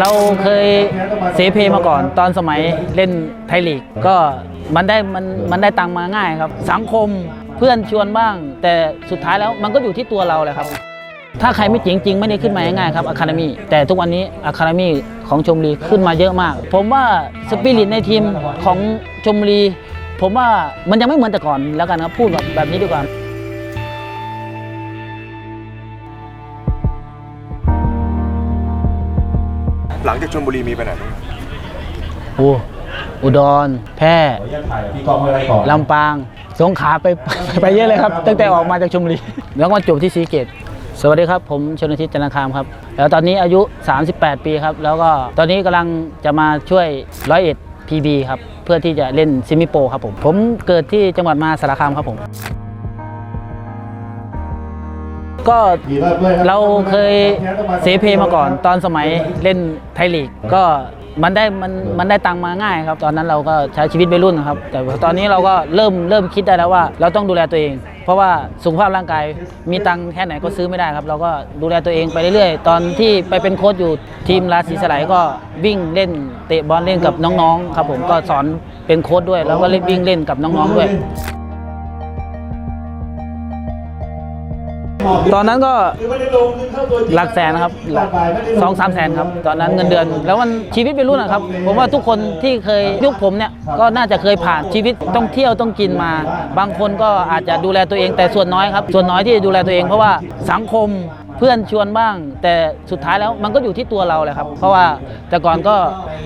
เราเคยเสเพมาก่อน ตอนสมัยเล่นไทยลีก ก็มันได้มันมันได้ตังมาง่ายครับ สังคมเพื่อนชวนบ้าง แต่สุดท้ายแล้วมันก็อยู่ที่ตัวเราแหละครับ ถ้าใครไม่จริงจริงไม่ได้ขึ้นมาง่ายๆครับอะคาเดมี่แต่ทุกวันนี้อะคาเดมี่ของชมรีขึ้นมาเยอะมาก ผมว่าสปิริตในทีมของชมรี ผมว่ามันยังไม่เหมือนแต่ก่อนแล้วกันครับพูดแบบแบบนี้ดีกว่า หลังจากชลบุรีมีไปไหนบ้างโอ้อุดร แพร่ขออนุญาตถ่ายพี่กองไว้ไว้ก่อนลำปาง สงขลาไปไปเยอะเลยครับ ตั้งแต่ออกมาจากชมบุรี แล้วก็จบที่สีเกตสวัสดีครับ ผมชนทิศจันทคามครับ แล้วตอนนี้อายุ 38 ปีครับ แล้วก็ตอนนี้กำลังจะมาช่วยร้อยเอ็ดพีบีครับ เพื่อที่จะเล่นซิมิโปครับผม ผมเกิดที่จังหวัดมหาสารคามครับผม ก็เราเคยเสเพมาก่อน ตอนสมัยเล่นไทยลีกก็มันได้มันมันได้ตังค์มาง่ายครับ ตอนนั้นเราก็ใช้ชีวิตวัยรุ่นครับ แต่ตอนนี้เราก็เริ่มเริ่มคิดได้แล้วว่า เราต้องดูแลตัวเอง เพราะว่าสุขภาพร่างกายมีตังค์แค่ไหนก็ซื้อไม่ได้ครับ เราก็ดูแลตัวเองไปเรื่อยๆ ตอนที่ไปเป็นโค้ชอยู่ทีมราศีสไลด์ก็วิ่งเล่นเตะบอลเล่นกับน้องๆครับผมก็สอนเป็นโค้ชด้วย แล้วก็เล่นวิ่งเล่นกับน้องๆด้วย ตอนนั้นก็หลักแสนนะครับหลักสองสามแสนครับ ตอนนั้นเงินเดือน แล้วมันชีวิตเป็นรุ่นนะครับ ผมว่าทุกคนที่เคยยุคผมเนี่ยก็น่าจะเคยผ่านชีวิตต้องเที่ยวต้องกินมา บางคนก็อาจจะดูแลตัวเองแต่ส่วนน้อยครับ ส่วนน้อยที่จะดูแลตัวเองเพราะว่าสังคมเพื่อนชวนบ้าง แต่สุดท้ายแล้วมันก็อยู่ที่ตัวเราแหละครับ เพราะว่าแต่ก่อนก็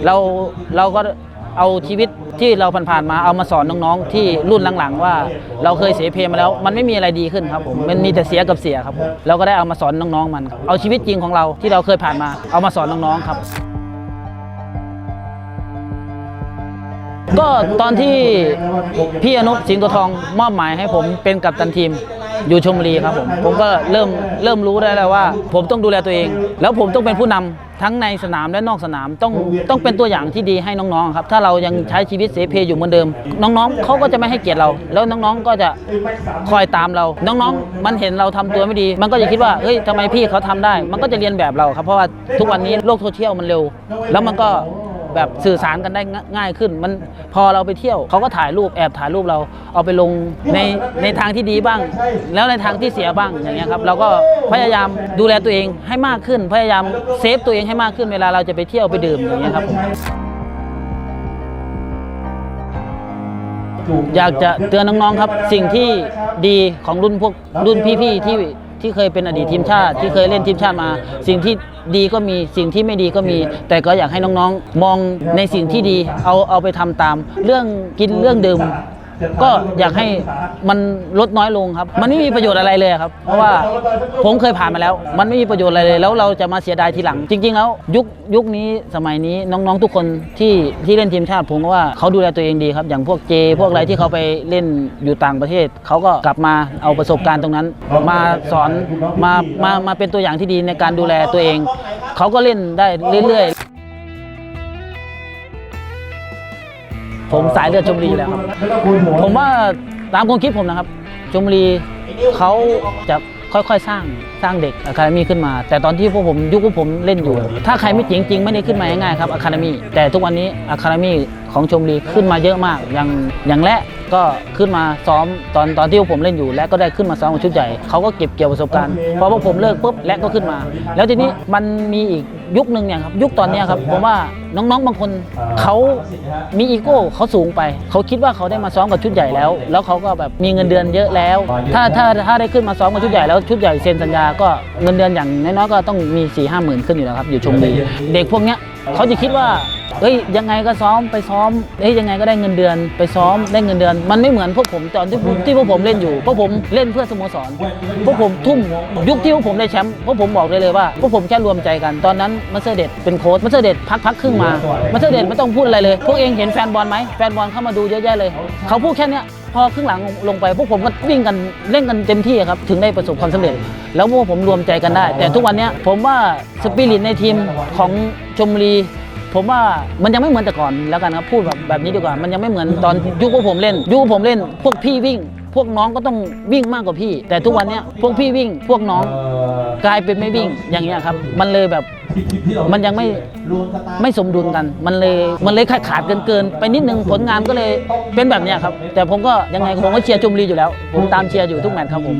เราเราก็ เอาชีวิตที่เราผ่านๆมาเอามาสอนน้องๆ ที่รุ่นหลังๆ ว่าเราเคยเสียเพลมาแล้ว มันไม่มีอะไรดีขึ้นครับผมมันมีแต่เสียกับเสียครับผมเราก็ได้เอามาสอนน้องๆมันครับเอาชีวิตจริงของเราที่เราเคยผ่านมา เอามาสอนน้องๆครับ ก็ตอนที่พี่อนุสิงห์ตัวทองมอบหมายให้ผมเป็นกัปตันทีม อยู่ชมบุรีครับผม ผมก็เริ่มเริ่มรู้ได้แล้วว่า ผมต้องดูแลตัวเอง แล้วผมต้องเป็นผู้นำทั้งในสนามและนอกสนามต้องต้องเป็นตัวอย่างที่ดีให้น้องๆครับ ถ้าเรายังใช้ชีวิตเสเพอยู่เหมือนเดิม น้องๆเขาก็จะไม่ให้เกียรติเรา แล้วน้องๆก็จะคอยตามเรา น้องๆ มันเห็นเราทำตัวไม่ดี มันก็จะคิดว่าเฮ้ยทำไมพี่เขาทำได้ มันก็จะเรียนแบบเราครับเพราะว่าทุกวันนี้โลกโซเชียลมันเร็ว แล้วมันก็ แบบสื่อสารกันได้ง่ายขึ้น มันพอเราไปเที่ยวเขาก็ถ่ายรูปแอบถ่ายรูปเราเอาไปลงในในทางที่ดีบ้าง แล้วในทางที่เสียบ้างอย่างเงี้ยครับเราก็พยายามดูแลตัวเองให้มากขึ้น พยายามเซฟตัวเองให้มากขึ้นเวลาเราจะไปเที่ยวไปดื่มอย่างเงี้ยครับอยากจะเตือนน้องๆครับ สิ่งที่ดีของรุ่นพวกรุ่นพี่ๆที่ ที่เคยเป็นอดีตทีมชาติ ที่เคยเล่นทีมชาติมา สิ่งที่ดีก็มีสิ่งที่ไม่ดีก็มี แต่ก็อยากให้น้องๆ มองในสิ่งที่ดีเอาเอาไปทำตาม เรื่องกินเรื่องดื่ม ก็อยากให้มันลดน้อยลงครับ มันไม่มีประโยชน์อะไรเลยครับ เพราะว่าผมเคยผ่านมาแล้ว มันไม่มีประโยชน์อะไรเลย แล้วเราจะมาเสียดายทีหลัง จริง ๆ แล้วยุคยุคนี้สมัยนี้น้องๆทุกคนที่ที่เล่นทีมชาติผมก็ว่าเขาดูแลตัวเองดีครับ อย่างพวกเจ พวกอะไรที่เขาไปเล่นอยู่ต่างประเทศ เขาก็กลับมาเอาประสบการณ์ตรงนั้น มาสอนมามามาเป็นตัวอย่างที่ดีในการดูแลตัวเอง เขาก็เล่นได้เรื่อยๆ ผมสายเลือดชมบุรีแล้วครับ ผมว่าตามความคิดผมนะครับชมบุรีเขาจะค่อยๆ สร้างสร้างเด็กอะคาเดมี่ขึ้นมา แต่ตอนที่พวกผมยุคพวกผมเล่นอยู่ ถ้าใครไม่จริงจริงๆไม่ได้ขึ้นมาง่ายๆครับอะคาเดมี่แต่ทุกวันนี้อะคาเดมี่ของชมบุรีขึ้นมาเยอะมาก อย่างอย่างแรกก็ขึ้นมาซ้อมตอนตอนที่พวกผมเล่นอยู่ และก็ได้ขึ้นมาซ้อมกับชุดใหญ่เขาก็เก็บเกี่ยวประสบการณ์พอพวกผมเลิกปุ๊บและก็ขึ้นมา แล้วทีนี้มันมีอีก ยุคหนึ่งเนี่ยครับยุคตอนเนี้ยครับผมว่าน้องๆ บางคนเขามีอีโก้เขาสูงไป เขาคิดว่าเขาได้มาซ้อมกับชุดใหญ่แล้ว แล้วเขาก็แบบมีเงินเดือนเยอะแล้ว ถ้าถ้าถ้าได้ขึ้นมาซ้อมกับชุดใหญ่แล้วชุดใหญ่เซ็นสัญญาก็เงินเดือนอย่างน้อยๆก็ต้องมี4ี่ห้าหมื่นขึ้นอยู่แล้วครับอยู่ชมบุรีเด็กพวกเนี้ยเขาจะคิดว่า เฮ้ยยังไงก็ซ้อมไปซ้อมเฮ้ยยังไงก็ได้เงินเดือน ไปซ้อมได้เงินเดือน มันไม่เหมือนพวกผมตอนที่ที่พวกผมเล่นอยู่พวกผมเล่นเพื่อสโมสรพวกผมทุ่มยุคที่พวกผมได้แชมป์พวกผมบอกได้เลยว่าพวกผมแค่รวมใจกันตอนนั้นมัสเตอร์เดดเป็นโค้ชมัสเตอร์เดดพักพักครึ่งมามัสเตอร์เดดไม่ต้องพูดอะไรเลย พวกเองเห็นแฟนบอลไหมแฟนบอลเข้ามาดูเยอะแยะเลย เขาพูดแค่นี้พอครึ่งหลังลงไป พวกผมก็วิ่งกันเล่นกันเต็มที่ครับถึงได้ประสบความสำเร็จ แล้วพวกผมรวมใจกันได้ แต่ทุกวันนี้ผมว่าสปิริตในทีมของชมรี ผมว่ามันยังไม่เหมือนแต่ก่อนแล้วกันครับพูดแบบแบบนี้ดีกว่า มันยังไม่เหมือนตอนยุคพวกผมเล่น ยุคผมเล่น พวกพี่วิ่ง พวกน้องก็ต้องวิ่งมากกว่าพี่ แต่ทุกวันเนี้ยพวกพี่วิ่ง พวกน้องกลายเป็นไม่วิ่งอย่างเงี้ยครับ มันเลยแบบมันยังไม่ไม่สมดุลกัน มันเลยมันเลยขาดขาดเกินเกินไปนิดนึงผลงานก็เลยเป็นแบบเนี้ยครับ แต่ผมก็ยังไงผมก็เชียร์ชมบุรีอยู่แล้ว ผมตามเชียร์อยู่ทุกแมตช์ครับผม